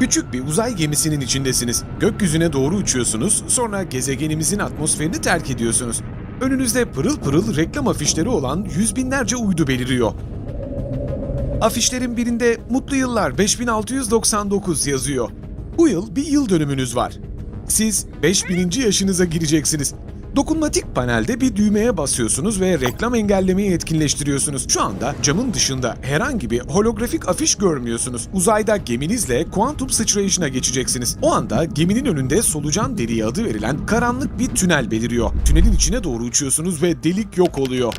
Küçük bir uzay gemisinin içindesiniz. Gökyüzüne doğru uçuyorsunuz, sonra gezegenimizin atmosferini terk ediyorsunuz. Önünüzde pırıl pırıl reklam afişleri olan yüz binlerce uydu beliriyor. Afişlerin birinde Mutlu Yıllar 5699 yazıyor. Bu yıl bir yıl dönümünüz var. Siz 5000. yaşınıza gireceksiniz. Dokunmatik panelde bir düğmeye basıyorsunuz ve reklam engellemeyi etkinleştiriyorsunuz. Şu anda camın dışında herhangi bir holografik afiş görmüyorsunuz. Uzayda geminizle kuantum sıçrayışına geçeceksiniz. O anda geminin önünde solucan deliği adı verilen karanlık bir tünel beliriyor. Tünelin içine doğru uçuyorsunuz ve delik yok oluyor.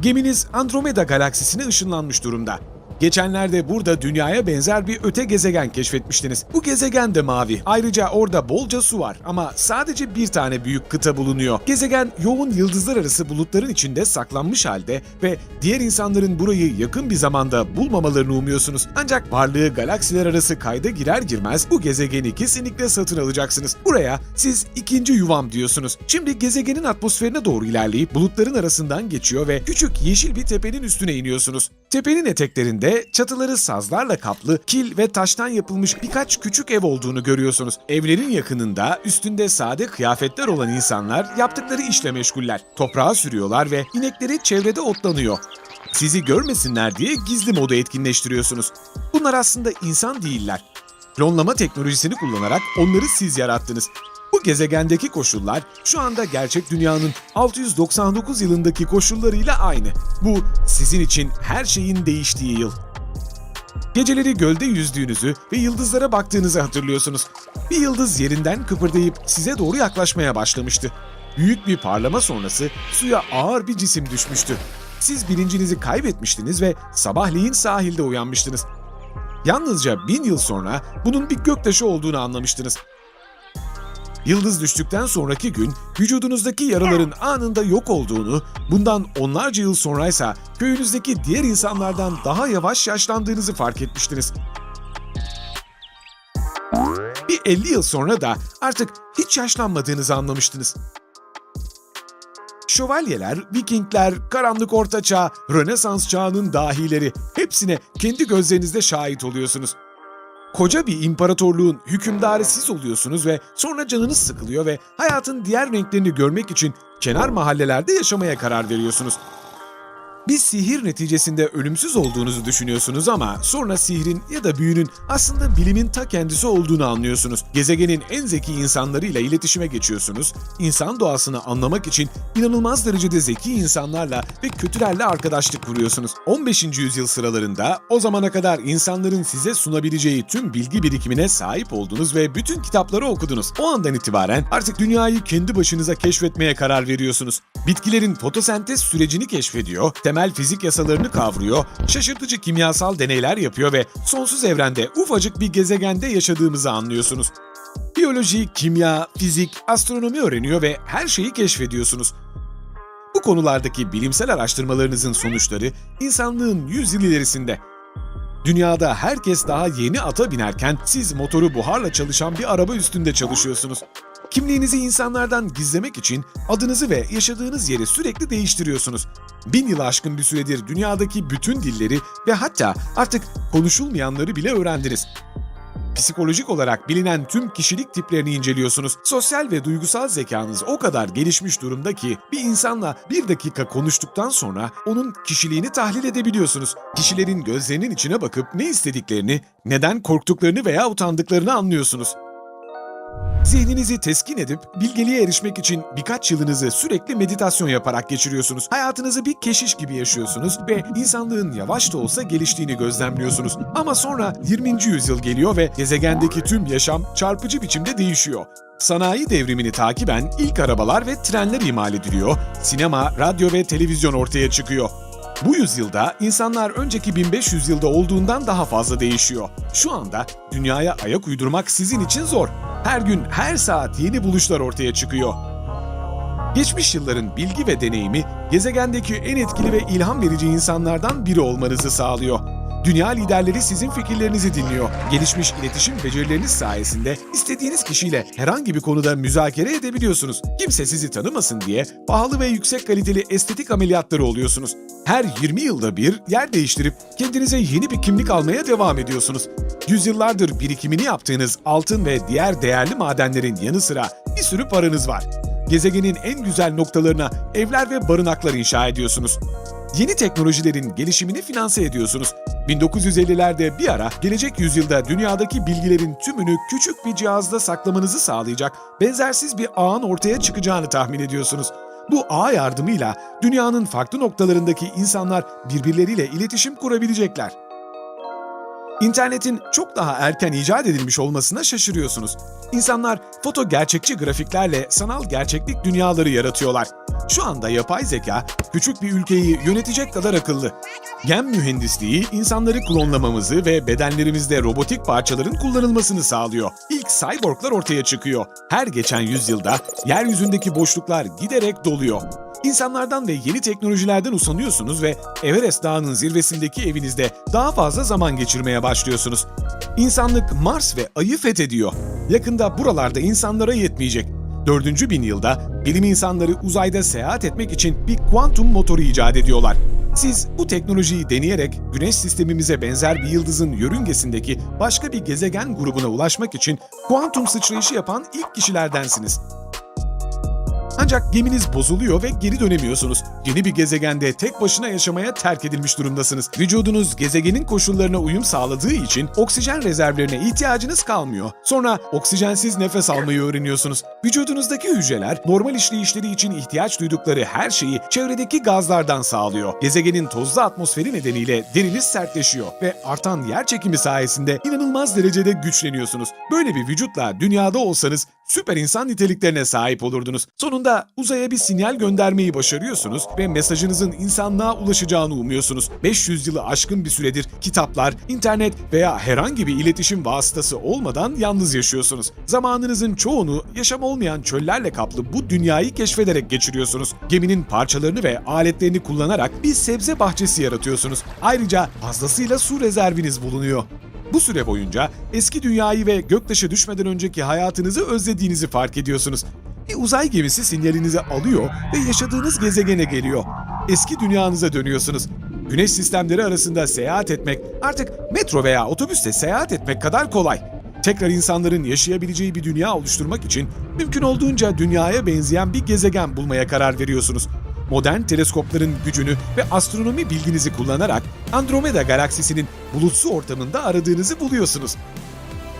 Geminiz Andromeda galaksisine ışınlanmış durumda. Geçenlerde burada dünyaya benzer bir öte gezegen keşfetmiştiniz. Bu gezegen de mavi. Ayrıca orada bolca su var ama sadece bir tane büyük kıta bulunuyor. Gezegen yoğun yıldızlar arası bulutların içinde saklanmış halde ve diğer insanların burayı yakın bir zamanda bulmamalarını umuyorsunuz. Ancak varlığı galaksiler arası kayda girer girmez bu gezegeni kesinlikle satın alacaksınız. Buraya siz ikinci yuvam diyorsunuz. Şimdi gezegenin atmosferine doğru ilerleyip bulutların arasından geçiyor ve küçük yeşil bir tepenin üstüne iniyorsunuz. Tepenin eteklerinde çatıları sazlarla kaplı, kil ve taştan yapılmış birkaç küçük ev olduğunu görüyorsunuz. Evlerin yakınında üstünde sade kıyafetler olan insanlar yaptıkları işle meşguller. Toprağa sürüyorlar ve inekleri çevrede otlanıyor. Sizi görmesinler diye gizli modu etkinleştiriyorsunuz. Bunlar aslında insan değiller. Klonlama teknolojisini kullanarak onları siz yarattınız. Gezegendeki koşullar şu anda gerçek dünyanın 699 yılındaki koşullarıyla aynı. Bu sizin için her şeyin değiştiği yıl. Geceleri gölde yüzdüğünüzü ve yıldızlara baktığınızı hatırlıyorsunuz. Bir yıldız yerinden kıpırdayıp size doğru yaklaşmaya başlamıştı. Büyük bir parlama sonrası suya ağır bir cisim düşmüştü. Siz bilincinizi kaybetmiştiniz ve sabahleyin sahilde uyanmıştınız. Yalnızca bin yıl sonra bunun bir göktaşı olduğunu anlamıştınız. Yıldız düştükten sonraki gün vücudunuzdaki yaraların anında yok olduğunu, bundan onlarca yıl sonraysa köyünüzdeki diğer insanlardan daha yavaş yaşlandığınızı fark etmiştiniz. Bir 50 yıl sonra da artık hiç yaşlanmadığınızı anlamıştınız. Şövalyeler, Vikingler, Karanlık Orta Çağ, Rönesans çağının dahileri hepsine kendi gözlerinizde şahit oluyorsunuz. Koca bir imparatorluğun hükümdarı siz oluyorsunuz ve sonra canınız sıkılıyor ve hayatın diğer renklerini görmek için kenar mahallelerde yaşamaya karar veriyorsunuz. Bir sihir neticesinde ölümsüz olduğunuzu düşünüyorsunuz ama sonra sihrin ya da büyünün aslında bilimin ta kendisi olduğunu anlıyorsunuz. Gezegenin en zeki insanlarıyla iletişime geçiyorsunuz. İnsan doğasını anlamak için inanılmaz derecede zeki insanlarla ve kötülerle arkadaşlık kuruyorsunuz. 15. yüzyıl sıralarında o zamana kadar insanların size sunabileceği tüm bilgi birikimine sahip oldunuz ve bütün kitapları okudunuz. O andan itibaren artık dünyayı kendi başınıza keşfetmeye karar veriyorsunuz. Bitkilerin fotosentez sürecini keşfediyor, temel fizik yasalarını kavruyor, şaşırtıcı kimyasal deneyler yapıyor ve sonsuz evrende ufacık bir gezegende yaşadığımızı anlıyorsunuz. Biyoloji, kimya, fizik, astronomi öğreniyor ve her şeyi keşfediyorsunuz. Bu konulardaki bilimsel araştırmalarınızın sonuçları insanlığın 100 yıl ilerisinde. Dünyada herkes daha yeni ata binerken siz motoru buharla çalışan bir araba üstünde çalışıyorsunuz. Kimliğinizi insanlardan gizlemek için adınızı ve yaşadığınız yeri sürekli değiştiriyorsunuz. Bin yıl aşkın bir süredir dünyadaki bütün dilleri ve hatta artık konuşulmayanları bile öğrendiniz. Psikolojik olarak bilinen tüm kişilik tiplerini inceliyorsunuz. Sosyal ve duygusal zekanız o kadar gelişmiş durumda ki bir insanla bir dakika konuştuktan sonra onun kişiliğini tahlil edebiliyorsunuz. Kişilerin gözlerinin içine bakıp ne istediklerini, neden korktuklarını veya utandıklarını anlıyorsunuz. Zihninizi teskin edip bilgeliğe erişmek için birkaç yılınızı sürekli meditasyon yaparak geçiriyorsunuz. Hayatınızı bir keşiş gibi yaşıyorsunuz ve insanlığın yavaş da olsa geliştiğini gözlemliyorsunuz. Ama sonra 20. yüzyıl geliyor ve gezegendeki tüm yaşam çarpıcı biçimde değişiyor. Sanayi devrimini takiben ilk arabalar ve trenler imal ediliyor, sinema, radyo ve televizyon ortaya çıkıyor. Bu yüzyılda insanlar önceki 1500 yılda olduğundan daha fazla değişiyor. Şu anda dünyaya ayak uydurmak sizin için zor. Her gün, her saat yeni buluşlar ortaya çıkıyor. Geçmiş yılların bilgi ve deneyimi gezegendeki en etkili ve ilham verici insanlardan biri olmanızı sağlıyor. Dünya liderleri sizin fikirlerinizi dinliyor. Gelişmiş iletişim becerileriniz sayesinde istediğiniz kişiyle herhangi bir konuda müzakere edebiliyorsunuz. Kimse sizi tanımasın diye pahalı ve yüksek kaliteli estetik ameliyatları oluyorsunuz. Her 20 yılda bir yer değiştirip kendinize yeni bir kimlik almaya devam ediyorsunuz. Yüzyıllardır birikimini yaptığınız altın ve diğer değerli madenlerin yanı sıra bir sürü paranız var. Gezegenin en güzel noktalarına evler ve barınaklar inşa ediyorsunuz. Yeni teknolojilerin gelişimini finanse ediyorsunuz. 1950'lerde bir ara gelecek yüzyılda dünyadaki bilgilerin tümünü küçük bir cihazda saklamanızı sağlayacak benzersiz bir ağın ortaya çıkacağını tahmin ediyorsunuz. Bu ağ yardımıyla dünyanın farklı noktalarındaki insanlar birbirleriyle iletişim kurabilecekler. İnternetin çok daha erken icat edilmiş olmasına şaşırıyorsunuz. İnsanlar foto gerçekçi grafiklerle sanal gerçeklik dünyaları yaratıyorlar. Şu anda yapay zeka küçük bir ülkeyi yönetecek kadar akıllı. Gen mühendisliği insanları klonlamamızı ve bedenlerimizde robotik parçaların kullanılmasını sağlıyor. İlk cyborglar ortaya çıkıyor. Her geçen yüzyılda yeryüzündeki boşluklar giderek doluyor. İnsanlardan ve yeni teknolojilerden usanıyorsunuz ve Everest Dağı'nın zirvesindeki evinizde daha fazla zaman geçirmeye başlıyorsunuz. İnsanlık Mars ve Ay'ı fethediyor. Yakında buralarda insanlara yetmeyecek. Dördüncü bin yılda bilim insanları uzayda seyahat etmek için bir kuantum motoru icat ediyorlar. Siz bu teknolojiyi deneyerek Güneş sistemimize benzer bir yıldızın yörüngesindeki başka bir gezegen grubuna ulaşmak için kuantum sıçrayışı yapan ilk kişilerdensiniz. Ancak geminiz bozuluyor ve geri dönemiyorsunuz. Yeni bir gezegende tek başına yaşamaya terk edilmiş durumdasınız. Vücudunuz gezegenin koşullarına uyum sağladığı için oksijen rezervlerine ihtiyacınız kalmıyor. Sonra oksijensiz nefes almayı öğreniyorsunuz. Vücudunuzdaki hücreler normal işleyişleri için ihtiyaç duydukları her şeyi çevredeki gazlardan sağlıyor. Gezegenin tozlu atmosferi nedeniyle deriniz sertleşiyor ve artan yer çekimi sayesinde inanılmaz derecede güçleniyorsunuz. Böyle bir vücutla dünyada olsanız süper insan niteliklerine sahip olurdunuz. Sonunda uzaya bir sinyal göndermeyi başarıyorsunuz ve mesajınızın insanlığa ulaşacağını umuyorsunuz. 500 yılı aşkın bir süredir kitaplar, internet veya herhangi bir iletişim vasıtası olmadan yalnız yaşıyorsunuz. Zamanınızın çoğunu yaşam olmayan çöllerle kaplı bu dünyayı keşfederek geçiriyorsunuz. Geminin parçalarını ve aletlerini kullanarak bir sebze bahçesi yaratıyorsunuz. Ayrıca fazlasıyla su rezerviniz bulunuyor. Bu süre boyunca eski dünyayı ve göktaşı düşmeden önceki hayatınızı özlediğinizi fark ediyorsunuz. Bir uzay gemisi sinyalinizi alıyor ve yaşadığınız gezegene geliyor. Eski dünyanıza dönüyorsunuz. Güneş sistemleri arasında seyahat etmek artık metro veya otobüste seyahat etmek kadar kolay. Tekrar insanların yaşayabileceği bir dünya oluşturmak için mümkün olduğunca dünyaya benzeyen bir gezegen bulmaya karar veriyorsunuz modern teleskopların gücünü ve astronomi bilginizi kullanarak Andromeda galaksisinin bulutsu ortamında aradığınızı buluyorsunuz.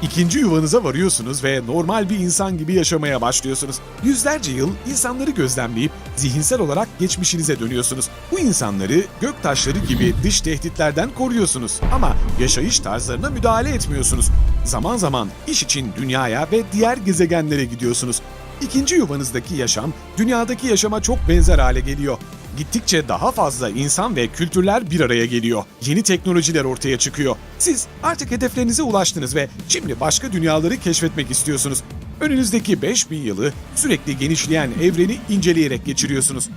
İkinci yuvanıza varıyorsunuz ve normal bir insan gibi yaşamaya başlıyorsunuz. Yüzlerce yıl insanları gözlemleyip zihinsel olarak geçmişinize dönüyorsunuz. Bu insanları gök taşları gibi dış tehditlerden koruyorsunuz ama yaşayış tarzlarına müdahale etmiyorsunuz. Zaman zaman iş için dünyaya ve diğer gezegenlere gidiyorsunuz. İkinci yuvanızdaki yaşam, dünyadaki yaşama çok benzer hale geliyor. Gittikçe daha fazla insan ve kültürler bir araya geliyor. Yeni teknolojiler ortaya çıkıyor. Siz artık hedeflerinize ulaştınız ve şimdi başka dünyaları keşfetmek istiyorsunuz. Önünüzdeki 5000 yılı sürekli genişleyen evreni inceleyerek geçiriyorsunuz.